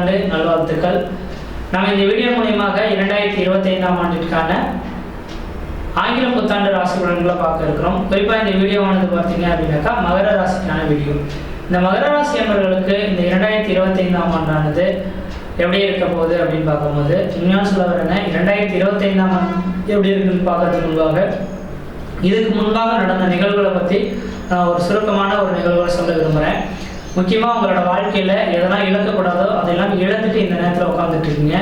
புத்தாண்டு நல்வாழ்த்துக்கள். நம்ம இந்த வீடியோ மூலியமாக இரண்டாயிரத்தி இருபத்தி ஐந்தாம் ஆண்டிற்கான ஆங்கில புத்தாண்டு ராசி பலன்களை பார்க்க இருக்கிறோம். குறிப்பாக இந்த வீடியோவானது பார்த்தீங்க அப்படின்னாக்கா மகர ராசிக்கான வீடியோ இந்த மகர ராசி அன்பர்களுக்கு இந்த இரண்டாயிரத்தி இருபத்தி ஐந்தாம் ஆண்டானது எப்படி இருக்க போகுது அப்படின்னு பார்க்கும்போது இன்னும் சொல்ல வரேன்னா இரண்டாயிரத்தி இருபத்தி ஐந்தாம் ஆண்டு எப்படி இருக்குன்னு பார்க்கறதுக்கு முன்பாக இதுக்கு முன்பாக நடந்த நிகழ்வுகளை பற்றி நான் ஒரு சுருக்கமான ஒரு நிகழ்வுகளை சொல்ல விரும்புகிறேன் முக்கியமாக உங்களோட வாழ்க்கையில் எதெல்லாம் இழக்கக்கூடாதோ அதெல்லாம் இழந்துட்டு இந்த நேரத்தில் உட்காந்துட்டு இருக்கீங்க.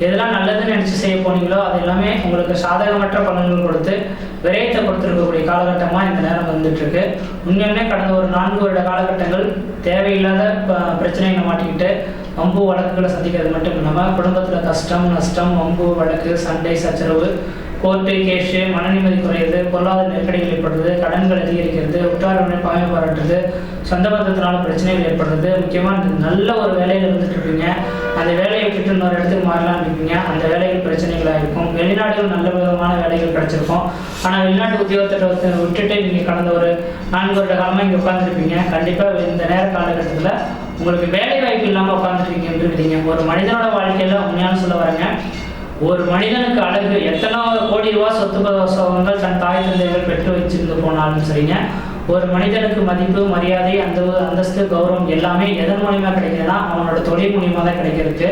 எதெல்லாம் நல்லதுன்னு நினச்சி செய்ய போனீங்களோ அது எல்லாமே உங்களுக்கு சாதகமற்ற பலன்கள் கொடுத்து விரயத்தை கொடுத்துருக்கக்கூடிய காலகட்டமாக இந்த நேரம் வந்துட்டுருக்கு உண்மையுமே கடந்த ஒரு நான்கு வருட காலகட்டங்கள் தேவையில்லாத ப- பிரச்சனைகளை மாட்டிக்கிட்டு வம்பு வழக்குகளை சந்திக்கிறது மட்டும் இல்லாமல் குடும்பத்தில் கஷ்டம் நஷ்டம் வம்பு வழக்கு சண்டை சச்சரவு கோர்ட்டு கேஷு மன நிம்மதி பொருளாதார நெருக்கடிகள் ஏற்படுறது கடன்கள் அதிகரிக்கிறது உற்றாரவனை பாய்மை பாராட்டுறது சொந்த பந்தத்தினால பிரச்சனைகள் ஏற்படுறது. முக்கியமாக நல்ல ஒரு வேலையில் இருந்துட்டு இருப்பீங்க அந்த வேலையை விட்டுட்டு இன்னொரு இடத்துக்கு மாறலாம் இருப்பீங்க அந்த வேலைகள் பிரச்சனைகளாக இருக்கும் வெளிநாடுகள் நல்ல விதமான வேலைகள் கிடைச்சிருக்கும். ஆனால் வெளிநாட்டு உத்தியோகத்தை விட்டுட்டு நீங்கள் கடந்த ஒரு நான்கு வருட காலமாக இங்கே உட்காந்துருப்பீங்க கண்டிப்பாக இந்த நேர காலகட்டத்தில் உங்களுக்கு வேலை வாய்ப்பு இல்லாமல் உட்காந்துருக்கீங்க ஒரு மனிதனோட வாழ்க்கையில் உண்மையான சொல்ல வரேங்க. ஒரு மனிதனுக்கு அழகு எத்தனை கோடி ரூபா சொத்து ப- தன் தாய் தந்தைகள் பெற்று வச்சிருந்து போனாலும் சரிங்க. ஒரு மனிதனுக்கு மதிப்பு மரியாதை அந்த அந்தஸ்து கௌரவம் எல்லாமே எதன் மூலியமா கிடைக்கிறதுனா அவனோட தொழில் மூலியமா தான் கிடைக்கிறதுக்கு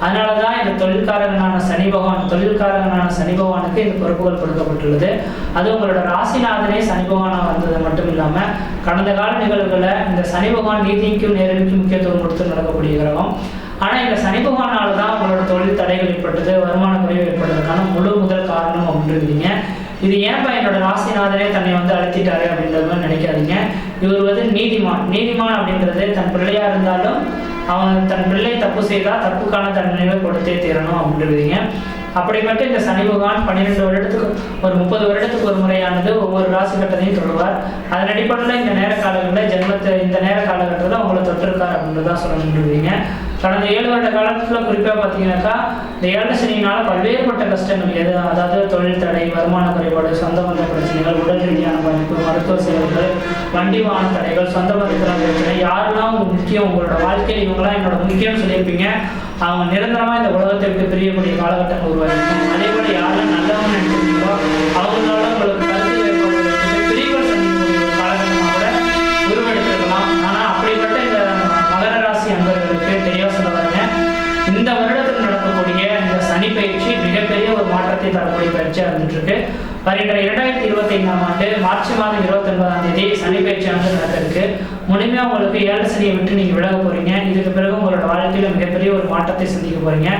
அதனால தான் இந்த தொழில்காரகனான சனி பகவான் தொழில்காரகனான சனி பகவானுக்கு இந்த பொறுப்புகள் கொடுக்கப்பட்டுள்ளது. அது உங்களோட ராசிநாதனே சனி பகவானாக வந்தது மட்டும் இல்லாமல் கடந்த கால நிகழ்வுகளை இந்த சனி பகவான் நீதிக்கும் நேரடிக்கும் முக்கியத்துவம் கொடுத்து நடக்கக்கூடிய கிரகம். ஆனால் இந்த சனி பகவானால தான் உங்களோட தொழில் தடைகள் ஏற்பட்டது வருமான குறைவு ஏற்பட்டதுக்கான முழு முதல் காரணம் அப்படின்றீங்க. இது ஏன்பா என்னோட ராசிநாதனே தன்னை வந்து அழைத்திட்டாரு அப்படின்றது மாதிரி நினைக்காதீங்க. இவர் வந்து நீதிமான். நீதிமான் அப்படின்றது தன் பிள்ளையா இருந்தாலும் அவன் தன் பிள்ளை தப்பு செய்தா தப்புக்கான தண்டனையை கொடுத்தே தீரணும் அப்படின்றீங்க. அப்படிப்பட்ட இந்த சனி பகவான் பன்னிரெண்டு வருடத்துக்கு ஒரு முப்பது வருடத்துக்கு ஒரு முறையானது ஒவ்வொரு ராசி கட்டத்தையும் தொடுவார். அதன் அடிப்படையில் இந்த நேர காலங்களில் ஜென்மத்தை இந்த நேர காலகட்டத்தில் உங்களை தொட்டிருக்கார் அப்படின்னு தான் சொல்ல முடியுங்க கடந்த ஏழு வருட காலத்தில் குறிப்பாக பார்த்தீங்கன்னாக்கா இந்த ஏழரை சனியினால பல்வேறுபட்ட கஷ்டங்கள் எது அதாவது தொழில் தடை வருமான குறைபாடு சொந்த பந்த பிரச்சனைகள் உடல் ரீதியான பாதிப்பு மருத்துவ செலவுகள் வண்டி வாகன தடைகள் சொந்த பந்தத்தின பிரச்சனை யாரெல்லாம் உங்களுக்கு முக்கியம் உங்களோட வாழ்க்கையில் இவங்களாம் என்னோட முக்கியம்னு சொல்லியிருப்பீங்க அவங்க நிரந்தரமா இந்த உலகத்திற்கு பிரியக்கூடிய காலகட்டங்கள் உருவாயிருக்கும் அதே போல யாரெல்லாம் நல்லவங்க நினைச்சிருக்கீங்களோ அவங்க ஐந்தாம் ஆண்டு மார்ச் மாதம் இருபத்தி ஒன்பதாம் தேதி சனி பயிற்சியானது நடக்க முழுமையா உங்களுக்கு ஏழு சனியை விட்டு நீங்க விலக போறீங்க. இதுக்கு பிறகு உங்களோட வாழ்க்கையில மிகப்பெரிய ஒரு மாற்றத்தை சந்திக்க போறீங்க.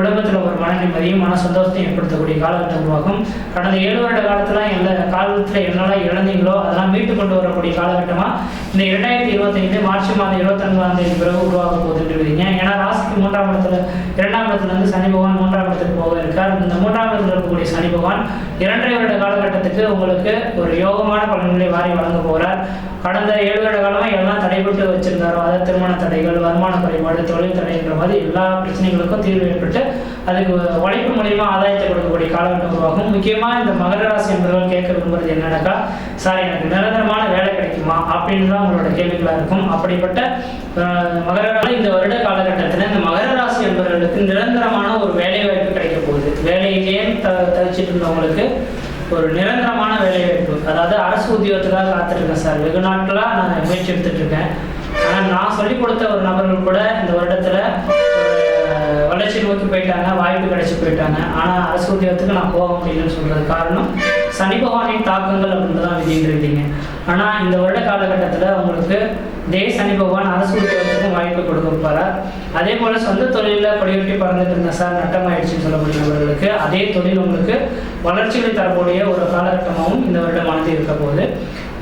உலகத்தில் ஒரு மன நிம்மதியும் மன சந்தோஷத்தையும் ஏற்படுத்தக்கூடிய காலகட்டம் உருவாகும். கடந்த ஏழு வருட காலத்தில் எல்லா காலத்தில் என்னெல்லாம் இழந்தீங்களோ அதெல்லாம் மீட்டு கொண்டு வரக்கூடிய காலகட்டமாக இந்த இரண்டாயிரத்தி இருபத்தைந்து மார்ச் மாதம் இருபத்தொன்பதாம் தேதி பிறகு உருவாக போகுதுன்றீங்க ஏன்னா ராசிக்கு மூன்றாம் இடத்துல இரண்டாம் இடத்துல இருந்து சனி பகவான் மூன்றாம் இடத்துக்கு போக இருக்கார். இந்த மூன்றாம் இடத்துல இருக்கக்கூடிய சனி பகவான் இரண்டரை வருட காலகட்டத்துக்கு உங்களுக்கு ஒரு யோகமான பலன்களை வாரி வழங்க போறார். கடந்த ஏழு வருட காலமாக எல்லாம் தடைபட்டு வச்சிருந்தாரோ அதாவது திருமண தடைகள் வருமான குறைபாடு தொழில் தடைன்ற மாதிரி எல்லா பிரச்சனைகளுக்கும் தீர்வு ஏற்பட்டு அதுக்கு உழைப்பு மூலியமா ஆதாயத்தை கொடுக்கக்கூடிய காலகட்டம் உருவாகும் முக்கியமா இந்த மகர ராசி என்பவர்கள் கேட்க விரும்புறது என்னன்னாக்கா சார் எனக்கு நிரந்தரமான வேலை கிடைக்குமா? அப்படின்னு தான் உங்களோட கேள்விகளா இருக்கும். அப்படிப்பட்ட மகர இந்த வருட காலகட்டத்தில் இந்த மகர ராசி என்பவர்களுக்கு நிரந்தரமான ஒரு வேலை வாய்ப்பு கிடைக்க போகுது. வேலையிலேயே த தவிச்சிட்டு இருந்தவங்களுக்கு ஒரு நிரந்தரமான வேலை வாய்ப்பு. அதாவது அரசு உத்தியோகத்துக்காக காத்திருக்கேன் சார். வெகு நாட்களாக நான் முயற்சி எடுத்துட்டு இருக்கேன். ஆனால் நான் சொல்லிக் கொடுத்த ஒரு நபர்கள் கூட இந்த வருடத்துல வளர்ச்சி நோக்கி போயிட்டாங்க வாய்ப்பு கிடைச்சி போயிட்டாங்க. ஆனால் அரசு உத்தியோகத்துக்கு நான் போக முடியலன்னு சொல்கிறது காரணம் சனி பகவானின் தாக்கங்கள் அப்படின்னு தான் விதின்றீங்க ஆனால் இந்த வருட காலகட்டத்தில் உங்களுக்கு தே சனி பகவான் அரசு உத்தியோகத்துக்கும் வாய்ப்பு கொடுக்க போறார். அதே போல் சொந்த தொழிலில் கொடியொட்டி பறந்துட்டு இருந்த சார் நட்டமாயிடுச்சுன்னு சொல்லக்கூடியவர்களுக்கு அதே தொழில் உங்களுக்கு வளர்ச்சிகளை தரக்கூடிய ஒரு காலகட்டமாகவும் இந்த வருடமானது இருக்க போகுது.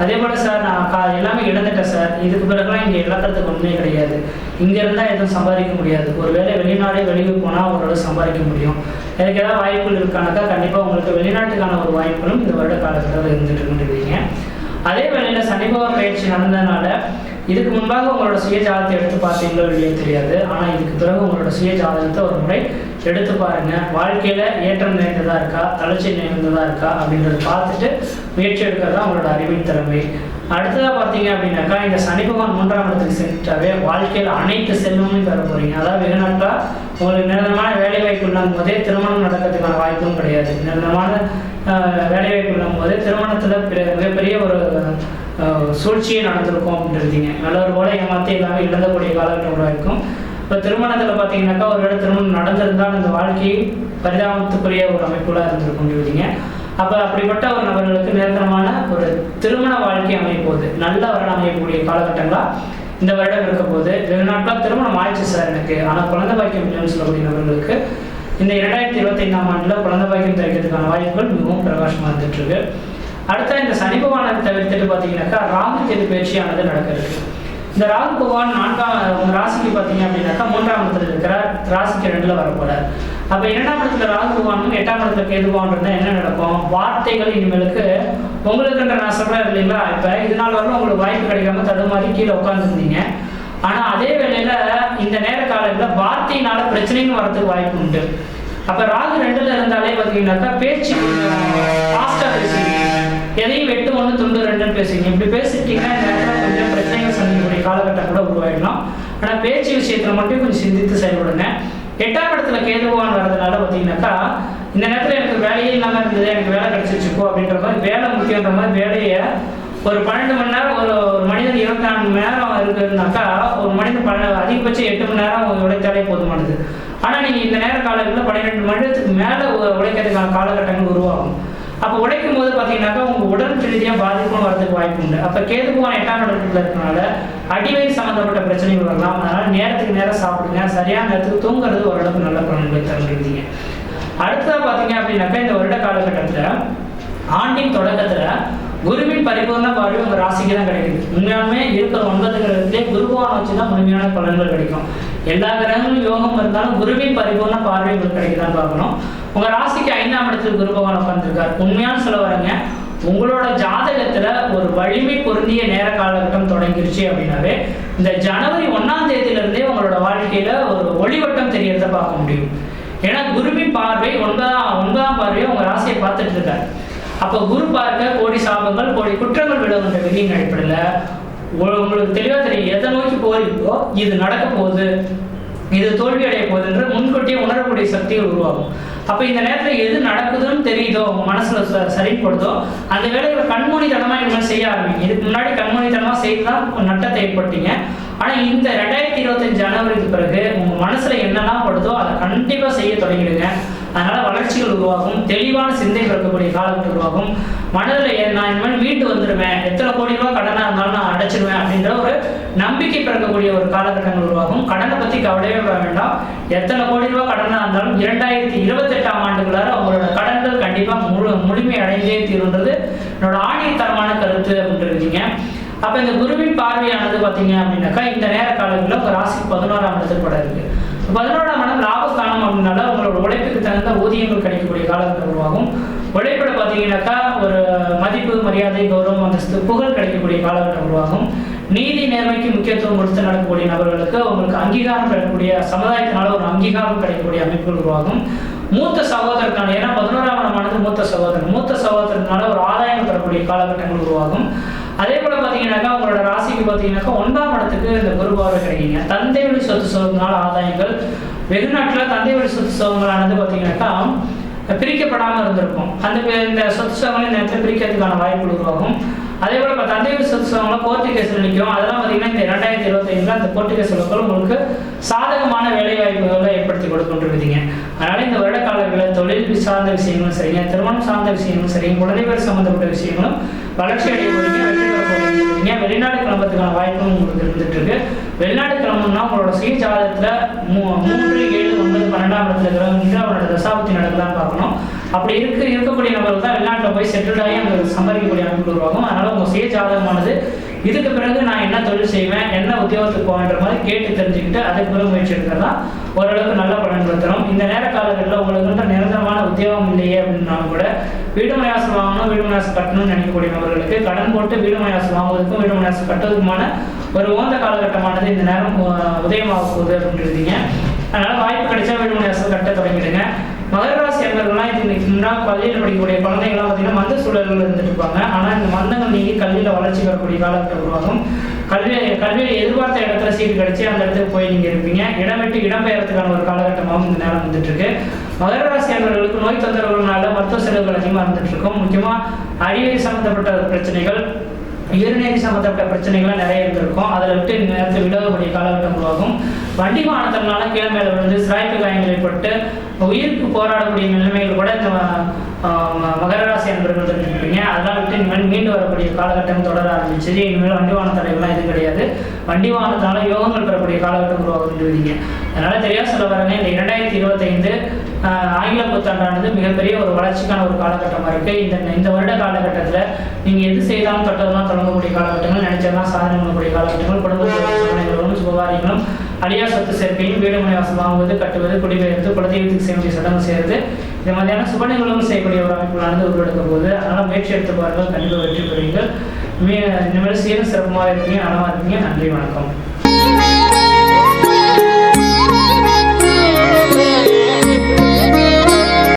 அதே போல சார் நான் கா எல்லாமே இழந்துட்டேன் சார் இதுக்கு பிறகுலாம் இங்கே இழக்கிறதுக்கு ஒன்றுமே கிடையாது. இங்கே இருந்தால் எதுவும் சம்பாதிக்க முடியாது. ஒருவேளை வெளிநாடே வெளியூர் போனால் ஓரளவு சம்பாதிக்க முடியும். எனக்கு ஏதாவது வாய்ப்புகள் இருக்கானாக்கா கண்டிப்பாக உங்களுக்கு வெளிநாட்டுக்கான ஒரு வாய்ப்புகளும் இந்த வருட காலத்தில் இருந்துட்டு கொண்டிருக்கீங்க அதே வேளையில் சனிபவ பயிற்சி நடந்ததுனால இதுக்கு முன்பாக உங்களோட சுயஜாதத்தை எடுத்து பார்த்தீங்களோ இல்லையோ தெரியாது. ஆனால் இதுக்கு பிறகு உங்களோட சுய ஜாதகத்தை ஒரு முறை எடுத்து பாருங்க. வாழ்க்கையில ஏற்றம் நிறைந்ததா இருக்கா? தளர்ச்சி நிறைந்ததா இருக்கா? அப்படின்றத பார்த்துட்டு முயற்சி எடுக்கிறது தான் அவங்களோட அறிவின் திறமை. அடுத்ததாக பார்த்தீங்க அப்படின்னாக்கா இந்த சனி பகவான் மூன்றாம் இடத்துக்கு சென்றாவே வாழ்க்கையில் அனைத்து செல்வமும் பெற போகிறீங்க அதாவது வெகு நாட்களாக உங்களுக்கு நிரந்தரமான வேலை வாய்ப்பு இல்லாமல் போதே திருமணம் நடக்கிறதுக்கான வாய்ப்பும் கிடையாது. நிரந்தரமான வேலை வாய்ப்பு இல்லாமல் போதே திருமணத்தில் மிகப்பெரிய ஒரு சூழ்ச்சியை சூழ்ச்சியே நடந்திருக்கும் அப்படின்றீங்க நல்லவர் போல ஏமாற்றி எல்லாமே இழந்தக்கூடிய காலகட்டங்களாக இருக்கும் இப்போ திருமணத்தில் பார்த்தீங்கன்னாக்கா ஒரு வேளை திருமணம் நடந்திருந்தால் அந்த வாழ்க்கை பரிதாபத்துக்குரிய ஒரு அமைப்புலாம் இருந்திருக்கும் சொல்லிங்க அப்போ அப்படிப்பட்ட ஒரு நபர்களுக்கு நிரந்தரமான ஒரு திருமண வாழ்க்கை அமைப்போது. நல்ல வருடம் அமையக்கூடிய காலகட்டங்களா இந்த வருடம் இருக்க போது வெகு நாட்களாக திருமணம் ஆயிடுச்சு சார் எனக்கு. ஆனால் குழந்தை பாக்கியம் இல்லைன்னு சொல்லக்கூடிய நபர்களுக்கு இந்த இரண்டாயிரத்தி இருபத்தி ஐந்தாம் ஆண்டில் குழந்தை பாக்கியம் கிடைக்கிறதுக்கான வாய்ப்புகள் மிகவும் பிரகாசமாக இருந்துட்டு இருக்கு. அடுத்த இந்த சனி பகவானை தவிர்த்துட்டு பார்த்தீங்கன்னாக்கா ராகு கேது பயிற்சியானது நடக்கிறது. இந்த ராகு பகவான் நான்காம் உங்க ராசிக்கு பார்த்தீங்க அப்படின்னாக்கா மூன்றாம் இடத்துல இருக்கிறார். ராசிக்கு ரெண்டுல வரப்போறார். அப்ப இரண்டாம் இடத்துல ராகு பகவானுக்கும் எட்டாம் இடத்துல கேது பகவான் இருந்தா என்ன நடக்கும்? வார்த்தைகள் இனிமேலுக்கு உங்களுக்குன்ற நான் சொல்றேன் இல்லைங்களா? இப்ப இது நாள் வரலும் உங்களுக்கு வாய்ப்பு கிடைக்காம தடுமாறி கீழே உட்காந்துருந்தீங்க ஆனா அதே வேளையில இந்த நேர காலத்துல வார்த்தையினால பிரச்சனையும் வரதுக்கு வாய்ப்பு உண்டு. அப்ப ராகு ரெண்டுல இருந்தாலே பாத்தீங்கன்னாக்கா பேச்சு ஃபாஸ்டா பேசுவீங்க. எதையும் வெட்டு ஒன்று துண்டு ரெண்டுன்னு பேசுவீங்க. இப்படி பேசிட்டீங்கன்னா காலகட்டம் கூட உருவாயிடலாம். ஆனா பேச்சு விஷயத்தில் மட்டும் கொஞ்சம் சிந்தித்து செயல்படுங்க. எட்டாம் இடத்துல கேது பகவான் வர்றதுனால பாத்தீங்கன்னாக்கா இந்த நேரத்துல எனக்கு வேலையே இல்லாம இருந்தது எனக்கு வேலை கிடைச்சிச்சுக்கோ அப்படின்ற மாதிரி வேலை முக்கியன்ற மாதிரி வேலையை ஒரு பன்னெண்டு மணி நேரம் ஒரு ஒரு மனிதன் இருபத்தி நாலு மணி நேரம் இருக்குதுனாக்கா ஒரு மனிதன் பன்ன அதிகபட்சம் எட்டு மணி நேரம் உழைத்தாலே போதுமானது. ஆனா நீங்க இந்த நேர காலங்களில் பன்னிரெண்டு மணி நேரத்துக்கு மேல உழைக்கிறதுக்கான காலகட்டங்கள் உருவாகும். அப்போ உழைக்கும் போது பார்த்தீங்கன்னாக்கா உங்கள் உடல் ரீதியாக பாதிப்பும் வரதுக்கு வாய்ப்பு உண்டு. அப்போ கேது எட்டாம் இடத்துல இருக்கனால அடிவயிறு சம்மந்தப்பட்ட பிரச்சனைகள் வரலாம். அதனால் நேரத்துக்கு நேரம் சாப்பிடுங்க. சரியான நேரத்துக்கு தூங்குறது ஓரளவுக்கு நல்ல பலன்களை தருகிறீங்க அடுத்ததாக பார்த்தீங்க அப்படின்னாக்கா இந்த வருட காலகட்டத்தில் ஆண்டின் தொடக்கத்தில் குருவின் பரிபூர்ண பார்வை உங்க ராசிக்கு தான் கிடைக்குது. உண்மையாலுமே இருக்கிற ஒன்பது கிரகத்திலே குருவான் வச்சு தான் முழுமையான பலன்கள் கிடைக்கும். எல்லா கிரகங்களும் யோகம் இருந்தாலும் குருவின் பரிபூர்ண பார்வை உங்களுக்கு கிடைக்குதான் பார்க்கணும். உங்க ராசிக்கு ஐந்தாம் இடத்துல குரு பகவான் உட்கார்ந்துருக்காரு. உண்மையான சொல்ல வரீங்க. உங்களோட ஜாதகத்துல ஒரு வலிமை பொருந்திய நேர காலகட்டம் தொடங்கிருச்சு அப்படின்னாவே இந்த ஜனவரி ஒன்னாம் தேதியில இருந்தே உங்களோட வாழ்க்கையில ஒரு ஒளிவட்டம் தெரியறத பார்க்க முடியும். ஏன்னா குருவின் பார்வை ஒன்பதாம் ஒன்பதாம் பார்வையை உங்க ராசியை பார்த்துட்டு இருக்காரு. அப்போ குரு பார்க்க கோடி சாபங்கள் கோடி குற்றங்கள் விழுகின்ற விதியின் அடிப்படையில் உ- உங்களுக்கு தெளிவா தெரியும். எதை நோக்கி போறீங்களோ இது நடக்க போகுது. இது தோல்வி அடைய போகுதுன்ற முன்கூட்டியே உணரக்கூடிய சக்திகள் உருவாகும். அப்ப இந்த நேரத்துல எது நடக்குதுன்னு தெரியுதோ உங்க மனசுல ச- சரிப்படுதோ அந்த வேலைகளை கண்மூடித்தனமா இனிமேல் செய்ய ஆரம்பிங்க. இதுக்கு முன்னாடி கண்மூடித்தனமா செய்து தான் நட்டத்தை ஏற்பட்டீங்க. ஆனா இந்த ரெண்டாயிரத்தி இருபத்தஞ்சு ஜனவரிக்கு பிறகு உங்க மனசுல என்னெல்லாம் படுதோ அதை கண்டிப்பா செய்ய தொடங்கிடுங்க. அதனால வளர்ச்சிகள் உருவாகும் தெளிவான சிந்தை பிறக்கக்கூடிய காலகட்டம் உருவாகும். மனதில் நான் இனிமேல் வீட்டு வந்துடுவேன் எத்தனை கோடி ரூபாய் கடனாக இருந்தாலும் நான் அடைச்சிடுவேன் அப்படின்ற ஒரு நம்பிக்கை பிறக்கக்கூடிய ஒரு காலகட்டங்கள் உருவாகும். கடனை பற்றி கவலையே வேண்டாம். எத்தனை கோடி ரூபாய் கடனாக இருந்தாலும் இரண்டாயிரத்தி இருபத்தெட்டாம் ஆண்டுக்குள்ளார அவங்களோட கடன்கள் கண்டிப்பாக முழு முழுமை அடைந்தே தீருன்றது என்னோட ஆணித்தரமான கருத்து அப்படின்ட்டு இருக்கீங்க. அப்போ இந்த குருவின் பார்வையானது பார்த்தீங்க அப்படின்னாக்கா இந்த நேர காலங்களில் ராசி பதினோராம் இடத்துல படம் இருக்கு. பதினோராம் இடம் லாபஸ்தானம் அப்படின்னால உங்களோட உழைப்புக்கு தகுந்த ஊதியங்கள் கிடைக்கக்கூடிய காலங்கள் உருவாகும் உழைப்பில் பார்த்தீங்கன்னாக்கா ஒரு மதிப்பு மரியாதை கௌரவம் அந்தஸ்து புகழ் கிடைக்கக்கூடிய காலகட்டம் உருவாகும். நீதி நேர்மைக்கு முக்கியத்துவம் கொடுத்து நடக்கக்கூடிய நபர்களுக்கு உங்களுக்கு அங்கீகாரம் கிடைக்கக்கூடிய சமுதாயத்தினால ஒரு அங்கீகாரம் கிடைக்கக்கூடிய அமைப்புகள் உருவாகும். மூத்த சகோதரருக்கான ஏன்னா பதினோராம் இடமானது மூத்த சகோதரன். மூத்த சகோதரனால ஒரு ஆதாயம் தரக்கூடிய காலகட்டங்கள் உருவாகும். அதே போல பாத்தீங்கன்னாக்கா உங்களோட ராசிக்கு பாத்தீங்கன்னாக்கா ஒன்றாம் இடத்துக்கு இந்த குருபாவை கிடைக்கீங்க. தந்தை வழி சொத்து சோகங்களால் ஆதாயங்கள். வெகுநாட்டில் தந்தை வழி சொத்து சோகங்களானது பாத்தீங்கன்னாக்கா பிரிக்கப்படாமல் இருந்திருக்கும். அந்த இந்த சொத்து சுகங்களை இந்த நேரத்தில் பிரிக்கிறதுக்கான வாய்ப்பு உருவாகும் அதே போல் இப்போ தந்தை வழி சொத்து சுகங்களாம் கோர்ட்டு கேஸில் நிற்கும் அதெல்லாம் பார்த்தீங்கன்னா இந்த ரெண்டாயிரத்தி இருபத்தைந்துல அந்த கோர்ட்டு கேஸ் உங்களுக்கு சாதகமான வேலை வாய்ப்புகளை ஏற்படுத்தி கொடுக்கின்றீங்க அதனால இந்த வருட காலங்களில் தொழில் சார்ந்த விஷயங்களும் சரிங்க திருமணம் சார்ந்த விஷயங்களும் சரிங்க குழந்தைகள் சம்மந்தப்பட்ட விஷயங்களும் வளர்ச்சி அடைய போறீங்க வெளிநாடு கிளம்புறதுக்கான வாய்ப்பும் உங்களுக்கு இருந்துட்டு இருக்கு வெளிநாடு கிளம்பணும்னா உங்களோட சுய ஜாதகத்துல மூ- மூன்று ஏழு ஒன்பது பன்னெண்டாம் இடத்துல இருக்கிறவங்க அவரோட தசாபத்தி நடக்குதான் பார்க்கணும். அப்படி இருக்கு இருக்கக்கூடிய நபர்கள் தான் வெளிநாட்டில் போய் செட்டில் ஆகி அங்கே சம்பாதிக்கக்கூடிய அமைப்பு உருவாகும் அதனால உங்க சுய ஜாதகமானது இதுக்கு பிறகு நான் என்ன தொழில் செய்வேன் என்ன உத்தியோகத்துக்கு போவேன்ற மாதிரி கேட்டு தெரிஞ்சுக்கிட்டு அதுக்கு பிறகு முயற்சி எடுக்கிறதா ஓரளவுக்கு நல்ல பலன் தரும் இந்த நேர காலங்களில் உங்களுக்கு நிரந்தரமான உத்தியோகம் இல்லையே அப்படின்னாலும் கூட வீடு மயாசம் வாங்கணும் வீடு மயாசம் கட்டணும்னு நினைக்கக்கூடிய நபர்களுக்கு கடன் போட்டு வீடு மயாசம் வாங்குவதற்கும் வீடு மயாசம் கட்டுவதற்குமான ஒரு ஓந்த காலகட்டமானது இந்த நேரம் உதயமாக போகுது அப்படின்றீங்க. அதனால வாய்ப்பு கிடைச்சா வீடு மயாசம் கட்ட தொடங்கிடுங்க. மகர இது இன்னைக்கு முன்னாள் பள்ளியில் படிக்கக்கூடிய குழந்தைகள்லாம் பார்த்தீங்கன்னா மந்த சூழல்கள் இருந்துட்டு இருப்பாங்க ஆனால் இந்த மந்தங்கள் நீங்கி கல்வியில் வளர்ச்சி பெறக்கூடிய காலகட்டம் உருவாகும். கல்வி கல்வியை எதிர்பார்த்த இடத்துல சீட்டு கிடைச்சி அந்த இடத்துக்கு போய் நீங்கள் இருப்பீங்க. இடம் விட்டு இடம்பெயர்றதுக்கான ஒரு காலகட்டமாகவும் இந்த நேரம் வந்துட்டு இருக்கு மகர ராசி அன்பர்களுக்கு நோய் தொந்தரவுகள்னால மருத்துவ செலவுகள் அதிகமாக இருந்துட்டு இருக்கும் முக்கியமாக அறிவியல் சம்மந்தப்பட்ட பிரச்சனைகள் உயிர்நீதி சம்மந்தப்பட்ட பிரச்சனைகள்லாம் நிறைய இருந்திருக்கும். அதில் விட்டு இந்த நேரத்தில் விடக்கூடிய காலகட்டம் உருவாகும். வண்டி வாகனத்தினால கீழே மேலே விழுந்து சிராய்ப்பு காயங்கள் ஏற்பட்டு உயிருக்கு போராடக்கூடிய நிலைமைகள் கூட இந்த ம- மகர ராசி அன்பர்கள் இருந்திருப்பீங்க அதெல்லாம் விட்டு இனிமேல் மீண்டு வரக்கூடிய காலகட்டம் தொடர ஆரம்பிச்சது. இனிமேல் வண்டி வாகன தடைகள்லாம் எதுவும் கிடையாது. வண்டி வாகனத்தால யோகங்கள் பெறக்கூடிய காலகட்டம் உருவாகும் அதனால தெரியா சொல்ல வரங்க. இந்த இரண்டாயிரத்தி இருபத்தைந்து ஆங்கில புத்தாண்டானது மிகப்பெரிய ஒரு வளர்ச்சிக்கான ஒரு காலகட்டமாக இருக்கு. இந்த இந்த வருட காலகட்டத்தில் நீங்கள் எது செய்தாலும் தொட்டதெல்லாம் தொடங்கக்கூடிய காலகட்டங்கள். நினைச்சதெல்லாம் சாதனை பண்ணக்கூடிய காலகட்டங்கள் குடும்பங்களும் சுபகாரியங்களும் அழியா சொத்து சேர்க்கையும் வீடு மனை வாசம் வாங்குவது கட்டுவது குடிபெயர்ந்து குலதெய்வத்துக்கு செய்ய வேண்டிய சடங்கு செய்யறது. இந்த மாதிரியான சுப நிகழ்வும் செய்யக்கூடிய ஒரு அமைப்புகளானது உருவெடுக்கும் போது அதனால் முயற்சி எடுத்து பாருங்கள். கண்டிப்பாக வெற்றி பெறுவீர்கள். மீ- இனிமேல் சீரும் சிறப்புமாக இருப்பீங்க நலமாக இருப்பீங்க நன்றி வணக்கம்.